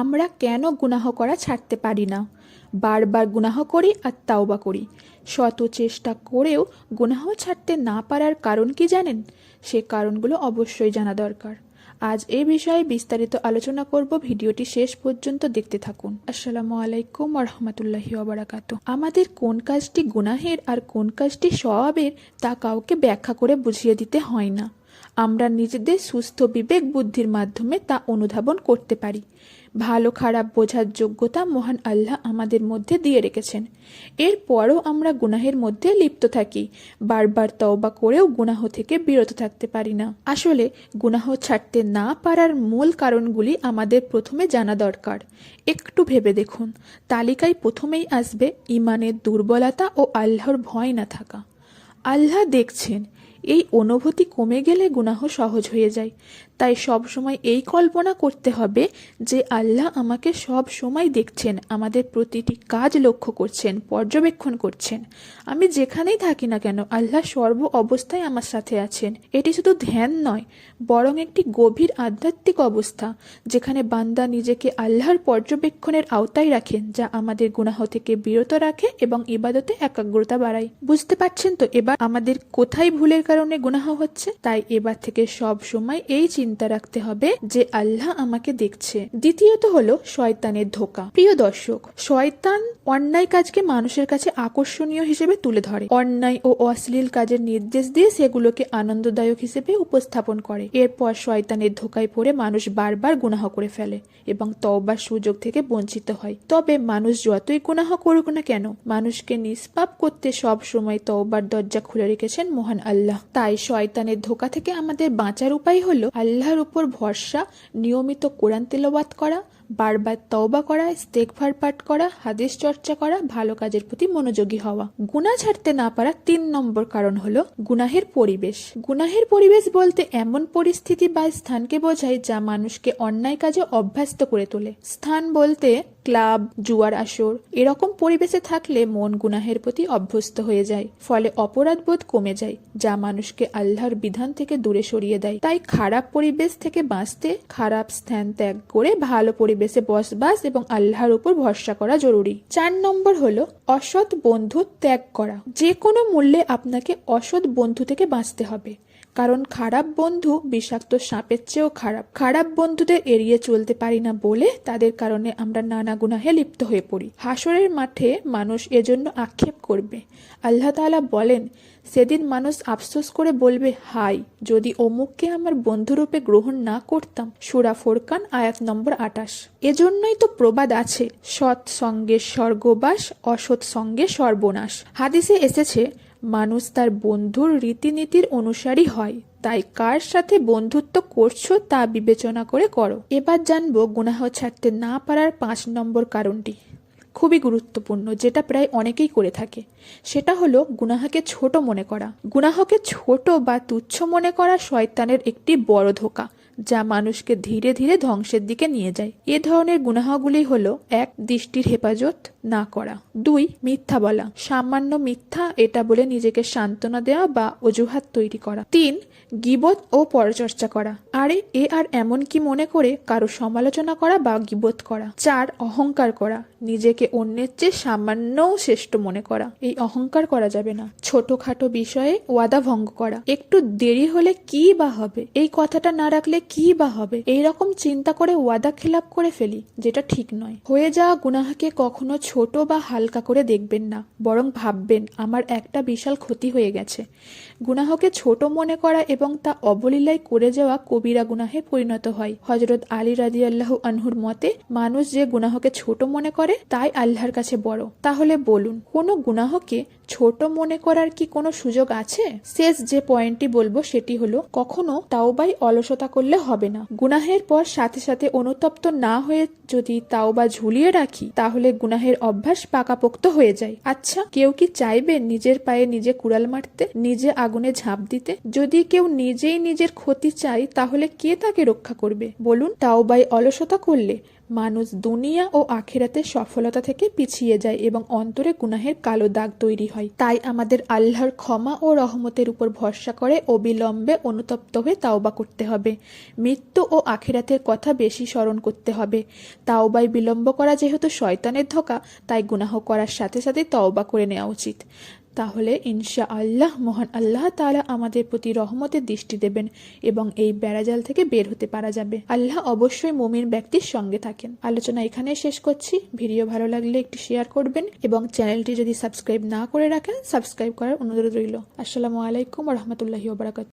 আমরা কেন গুনাহ করা ছাড়তে পারি না? বারবার গুনাহ করি আর তাওবা করি। শত চেষ্টা করেও গুনাহ ছাড়তে না পারার কারণ কি জানেন? সে কারণগুলো অবশ্যই জানা দরকার। আজ এ বিষয়ে বিস্তারিত আলোচনা করব। ভিডিওটি শেষ পর্যন্ত দেখতে থাকুন। আসসালামু আলাইকুম রহমতুল্লাহি ওবরাকাত আমাদের কোন কাজটি গুনাহের আর কোন কাজটি স্বভাবের তা কাউকে ব্যাখ্যা করে বুঝিয়ে দিতে হয় না। আমরা নিজেদের সুস্থ বিবেক বুদ্ধির মাধ্যমে তা অনুধাবন করতে পারি। ভালো খারাপ বোঝার যোগ্যতা মহান আল্লাহ আমাদের মধ্যে দিয়ে রেখেছেন। এরপরও আমরা গুনাহের মধ্যে লিপ্ত থাকি। বারবার তওবা করেও গুনাহ থেকে বিরত থাকতে পারি না। আসলে গুনাহ ছাড়তে না পারার মূল কারণগুলি আমাদের প্রথমে জানা দরকার। একটু ভেবে দেখুন, তালিকায় প্রথমেই আসবে ইমানের দুর্বলতা ও আল্লাহর ভয় না থাকা। আল্লাহ দেখছেন, এই অনুভূতি কমে গেলে গুনাহ সহজ হয়ে যায়। তাই সব সময় এই কল্পনা করতে হবে যে আল্লাহ আমাকে সব সময় দেখছেন, আমাদের প্রতিটি কাজ লক্ষ্য করছেন, পর্যবেক্ষণ করছেন। আমি যেখানেই থাকি না কেন, আল্লাহ সর্ব অবস্থায় আমার সাথে আছেন। এটি শুধু ধ্যান নয়, বরং একটি গভীর আধ্যাত্মিক অবস্থা, যেখানে বান্দা নিজেকে আল্লাহর পর্যবেক্ষণের আওতায় রাখেন, যা আমাদের গুনাহ থেকে বিরত রাখে এবং ইবাদতে একাগ্রতা বাড়ায়। বুঝতে পারছেন তো এবার আমাদের কোথায় ভুলের কারণে গুনাহ হচ্ছে? তাই এবার থেকে সব সময় এই চিন্তা রাখতে হবে যে আল্লাহ আমাকে দেখছে। দ্বিতীয়ত হলো শয়তানের ধোকা। প্রিয় দর্শক, শয়তান অন্যায় কাজকে মানুষের কাছে আকর্ষণীয় হিসেবে তুলে ধরে। অন্যায় ও অশ্লীল কাজের নির্দেশ দিয়ে সেগুলোকে আনন্দদায়ক হিসেবে উপস্থাপন করে। এরপর শয়তানের ধোকায় পড়ে মানুষ বারবার গুনাহ করে ফেলে এবং তওবার সুযোগ থেকে বঞ্চিত হয়। তবে মানুষ যতই গুনাহ করুক না কেন, মানুষকে নিষ্পাপ করতে সব সময় তওবার দরজা খুলে রেখেছেন মহান আল্লাহ। তাই শয়তানের ধোকা থেকে আমাদের বাঁচার উপায় হলো আল্লাহর উপর ভরসা নিয়মিত কোরআন তেলবাদ করা বারবার তওবা করা, ইস্তেগফার পাঠ করা, হাদিস চর্চা করা, ভালো কাজের প্রতি মনোযোগী হওয়া। গুনাহ ছাড়তে না পারা তিন নম্বর কারণ হলো গুনাহের পরিবেশ। গুনাহের পরিবেশ বলতে এমন পরিস্থিতি বা স্থানকে বোঝায় যা মানুষকে অন্যায় কাজে অভ্যস্ত করে তোলে। স্থান বলতে ক্লাব, জুয়ার আসর, এরকম পরিবেশে থাকলে মন গুনাহের প্রতি অভ্যস্ত হয়ে যায়, ফলে অপরাধবোধ কমে যায়, যা মানুষকে আল্লাহর বিধান থেকে দূরে সরিয়ে দেয়। তাই খারাপ পরিবেশ থেকে বাঁচতে, খারাপ স্থান ত্যাগ করে ভালো পরিবেশে বসবাস এবং আল্লাহর উপর ভরসা করা জরুরি। চার নম্বর হলো অসৎ বন্ধু ত্যাগ করা। যে কোনো মূল্যে আপনাকে অসৎ বন্ধু থেকে বাঁচতে হবে। কারণ খারাপ বন্ধু বিষাক্ত সাপের চেয়েও খারাপ। খারাপ বন্ধুদের এড়িয়ে চলতে পারি না বলে তাদের কারণে আমরা নানা গুনাহে লিপ্ত হয়ে পড়ি। হাসরের মাঠে মানুষ এজন্য আক্ষেপ করবে। আল্লাহ তাআলা বলেন, সেদিন মানুষ আফসোস করে বলবে, হাই, যদি অমুককে আমার বন্ধুরূপে গ্রহণ না করতাম। সুরা ফোরকান, আয়াত নম্বর আটাশ। এজন্যই তো প্রবাদ আছে, সৎ সঙ্গে স্বর্গবাস, অসৎ সঙ্গে সর্বনাশ। হাদিসে এসেছে মানুষ তার বন্ধুর রীতিনীতির অনুসারী হয়, তাই কার সাথে বন্ধুত্ব করছ তা বিবেচনা করে করো। এবার জানব গুনাহ ছাড়তে না পারার পাঁচ নম্বর কারণটি। খুবই গুরুত্বপূর্ণ, যেটা প্রায় অনেকেই করে থাকে। সেটা হলো গুনাহাকে ছোট মনে করা। গুনাহকে ছোট বা তুচ্ছ মনে করা শয়তানের একটি বড় ধোকা। যা মানুষকে ধীরে ধীরে ধ্বংসের দিকে নিয়ে যায়। এ ধরনের গুনাহগুলি হলো, এক, দৃষ্টির হেফাজত না করা। দুই, মিথ্যা বলা। সামান্য মিথ্যা, এটা বলে নিজেকে সান্ত্বনা দেওয়া বা অজুহাত তৈরি করা। তিন, গিবত ও পরচর্চা করা। আরে, এ আর এমন কি মনে করে কারও সমালোচনা করা বা গিবত করা? চার, অহংকার করা। নিজেকে অন্যের চেয়ে সামান্যও শ্রেষ্ঠ মনে করা। এই অহংকার করা যাবে না। ছোটখাটো বিষয়ে ওয়াদা ভঙ্গ করা। একটু দেরি হলে কি বা হবে? এই কথাটা না রাখলে কি বা হবে? এই রকম চিন্তা করে ওয়াদা খেলাপ করে ফেলি, যেটা ঠিক নয়। হয়ে যাওয়া গুনাহাকে কখনো ছোট বা হালকা করে দেখবেন না, বরং ভাববেন, আমার একটা বিশাল ক্ষতি হয়ে গেছে। গুনাহকে ছোট মনে করা এবং তা অবলীলায় করে যাওয়া কবিরা গুনাহে পরিণত হয়। হজরত আলী রাজি আল্লাহ আনহুর মতে, মানুষ যে গুনাহকে ছোট মনে করে, তাই আল্লাহর কাছে বড়। তাহলে বলুন, কোনো গুনাহকে ছোট মনে করার কি কোনো সুযোগ আছে? শেষ যে পয়েন্টটি বলব সেটি হলো, কখনো তাওবাই অলসতা করলে হবে না। গুনাহের পর সাথে সাথে অনুতপ্ত না হয়ে যদি তাও বা ঝুলিয়ে রাখি, তাহলে গুনাহের অভ্যাস পাকাপোক্ত হয়ে যায়। আচ্ছা কেউ কি চাইবে নিজের পায়ে নিজে কুড়াল মারতে, নিজে আগুনে ঝাঁপ দিতে? যদি কেউ নিজেই নিজের ক্ষতি চায়, তাহলে কে তাকে রক্ষা করবে? বলুন তাও বাই অলসতা করলে মানুষ দুনিয়া ও আখেরাতে সফলতা থেকে পিছিয়ে যায় এবং অন্তরে গুনাহের কালো দাগ তৈরি হয়। তাই আমাদের আল্লাহর ক্ষমা ও রহমতের উপর ভরসা করে অবিলম্বে অনুতপ্ত হয়ে তাওবা করতে হবে। মৃত্যু ও আখেরাতের কথা বেশি স্মরণ করতে হবে। তাওবায় বিলম্ব করা যেহেতু শয়তানের ধোকা, তাই গুনাহ করার সাথে সাথে তওবা করে নেওয়া উচিত। তাহলে ইনশা আল্লাহ মহান আল্লাহ তাআলা আমাদের প্রতি রহমতের দৃষ্টি দেবেন এবং এই বেড়াজাল থেকে বের হতে পারা যাবে। আল্লাহ অবশ্যই মুমিন ব্যক্তির সঙ্গে থাকেন। আলোচনা এখানে শেষ করছি। ভিডিও ভালো লাগলে একটি শেয়ার করবেন এবং চ্যানেলটি যদি সাবস্ক্রাইব না করে রাখেন, সাবস্ক্রাইব করার অনুরোধ রইল। আসসালামু আলাইকুম রহমতুল্লাহি ওবরাকাত